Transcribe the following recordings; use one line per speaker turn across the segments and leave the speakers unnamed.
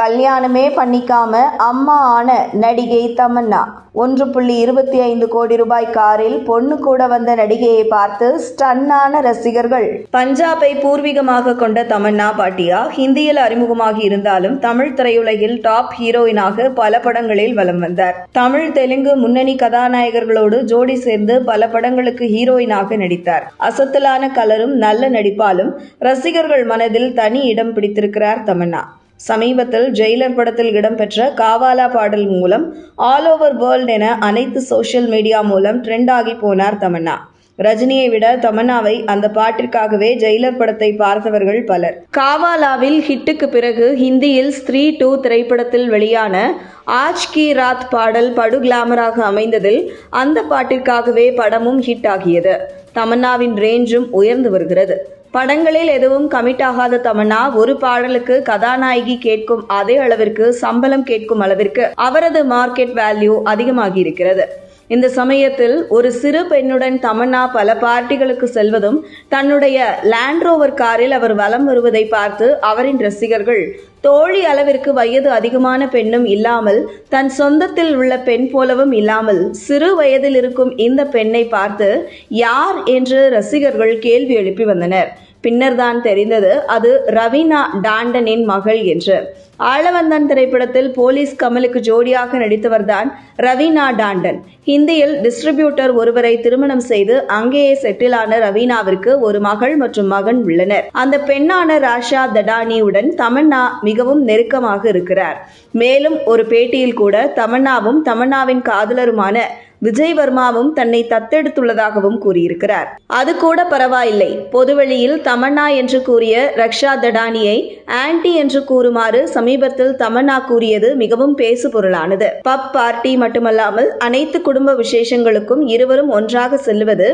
கல்யாணமே பண்ணிக்காம அம்மா ஆன நடிகை தமன்னா. ஒன்று புள்ளி இருபத்தி ஐந்து கோடி ரூபாய் காரில் பொண்ணு கூட வந்த நடிகையை பார்த்து ஸ்டன்னான ரசிகர்கள். பஞ்சாபை பூர்வீகமாக கொண்ட தமன்னா பாட்டியா ஹிந்தியில் அறிமுகமாகி இருந்தாலும் தமிழ் திரையுலகில் டாப் ஹீரோயினாக பல படங்களில் வலம் வந்தார். தமிழ் தெலுங்கு முன்னணி கதாநாயகர்களோடு ஜோடி சேர்ந்து பல படங்களுக்கு ஹீரோயினாக நடித்தார். அசத்தலான கலரும் நல்ல நடிப்பாலும் ரசிகர்கள் மனதில் தனி இடம் பிடித்திருக்கிறார் தமன்னா. சமீபத்தில் ஜெயிலர் படத்தில் இடம்பெற்ற காவாலா பாடல் மூலம் ஆல் ஓவர் வேர்ல்ட் என அனைத்து சோஷியல் மீடியா மூலம் ட்ரெண்ட் ஆகி போனார் தமன்னா. ரஜினியை விட தமன்னாவை அந்த பாட்டிற்காகவே ஜெயிலர் படத்தை பார்த்தவர்கள் பலர். காவாலாவில் ஹிட்டுக்கு பிறகு ஹிந்தியில் ஸ்திரீ டூ திரைப்படத்தில் வெளியான ஆஜ் கி ராத் பாடல் படு கிளாமராக அமைந்ததில் அந்த பாட்டிற்காகவே படமும் ஹிட் ஆகியது தமன்னாவின் ரேஞ்சும் உயர்ந்து வருகிறது. படங்களில் எதுவும் கமிட் ஆகாத தமன்னா ஒரு பாடலுக்கு கதாநாயகி கேட்கும் அதே அளவிற்கு சம்பளம் கேட்கும் அளவிற்கு அவரது மார்க்கெட் வேல்யூ அதிகமாகி இருக்கிறது. இந்த சமயத்தில் ஒரு சிறு பெண்ணுடன் தமன்னா பல பார்ட்டிகளுக்கு செல்வதும் தன்னுடைய லேண்ட்ரோவர் காரில் அவர் வலம் வருவதை பார்த்து அவரின் ரசிகர்கள் தோழி அளவிற்கு வயது அதிகமான பெண்ணும் இல்லாமல் தன் சொந்தத்தில் உள்ள பெண் போலவும் இல்லாமல் சிறு வயதில் இருக்கும் இந்த பெண்ணை பார்த்து யார் என்று ரசிகர்கள் கேள்வி எழுப்பி வந்தனர். பின்னர் தான் தெரிந்தது. அது ரவீனா டாண்டனின் மகள் என்று. ஆளவந்தன் திரைப்படத்தில் போலீஸ் கமலுக்கு ஜோடியாக நடித்தவர்தான் ரவீனா டாண்டன். ஹிந்தியில் டிஸ்ட்ரிபியூட்டர் ஒருவரை திருமணம் செய்து அங்கேயே செட்டிலான ரவீனாவிற்கு ஒரு மகள் மற்றும் மகன் உள்ளனர். அந்த பெண்ணான ராஷா தடானியுடன் தமன்னா மிகவும் நெருக்கமாக இருக்கிறார். மேலும் ஒரு பேட்டியில் கூட தமன்னாவும் தமன்னாவின் காதலருமான விஜய் வர்மாவும் தன்னை தத்தெடுத்துள்ளதாகவும் கூறியிருக்கிறார். அது கூட பரவாயில்லை. பொதுவெளியில் தமன்னா என்று கூறிய ரக்ஷா தடானியை ஆன்டி என்று கூறுமாறு சமீபத்தில் தமன்னா கூறியது மிகவும் பேசு பொருளானது பப் பார்ட்டி மட்டுமல்லாமல் அனைத்து குடும்ப விசேஷங்களுக்கும் இருவரும் ஒன்றாக செல்வது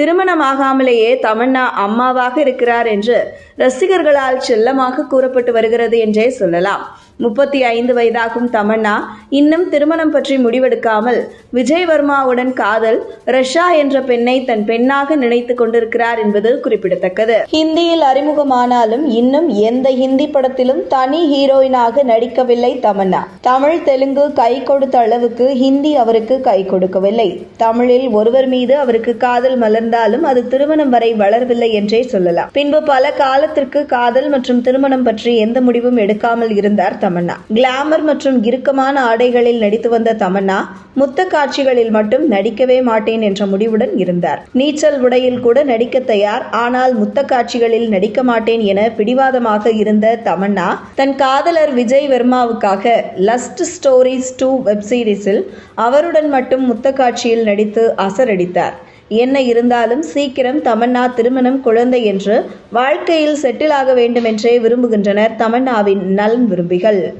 திருமணமாகாமலேயே தமன்னா அம்மாவாக இருக்கிறார் என்று ரசிகர்களால் செல்லமாக கூறப்பட்டு வருகிறது என்றே சொல்லலாம். முப்பத்தி ஐந்து வயதாகும் தமன்னா இன்னும் திருமணம் பற்றி முடிவெடுக்காமல் விஜய் வர்மாவுடன் காதல் ரஷா என்ற பெண்ணை தன் பெண்ணாக நினைத்துக் கொண்டிருக்கிறார் என்பது குறிப்பிடத்தக்கது. ஹிந்தியில் அறிமுகமானாலும் இன்னும் எந்த ஹிந்தி படத்திலும் தனி ஹீரோயினாக நடிக்கவில்லை தமன்னா. தமிழ் தெலுங்கு கை கொடுத்த அளவுக்கு ஹிந்தி அவருக்கு கை கொடுக்கவில்லை. தமிழில் ஒருவர் மீது அவருக்கு காதல் மலர்ந்தாலும் அது திருமணம் வரை வளரவில்லை என்றே சொல்லலாம். பின்பு பல காலத்திற்கு காதல் மற்றும் திருமணம் பற்றி எந்த முடிவும் எடுக்காமல் இருந்தார் தமன்னா. கிளாமர் மற்றும் இறுக்கமான ஆடைகளில் நடித்து வந்த தமன்னா முத்த காட்சிகளில் மட்டும் நடிக்கவே மாட்டேன் என்ற முடிவுடன் இருந்தார். நீச்சல் உடையில் கூட நடிக்க தயார் ஆனால் முத்த காட்சிகளில் நடிக்க மாட்டேன் என பிடிவாதமாக இருந்த தமன்னா தன் காதலர் விஜய் வர்மாவுக்காக லஸ்ட் ஸ்டோரிஸ் டூ வெப்சீரிஸில் அவருடன் மட்டும் முத்த காட்சியில் நடித்து அசரடித்தார். என்ன இருந்தாலும் சீக்கிரம் தமன்னா திருமணம் குழந்தை என்று வாழ்க்கையில் செட்டில் ஆக வேண்டுமென்றே விரும்புகின்றனர் தமன்னாவின் நலன் விரும்பிகள்.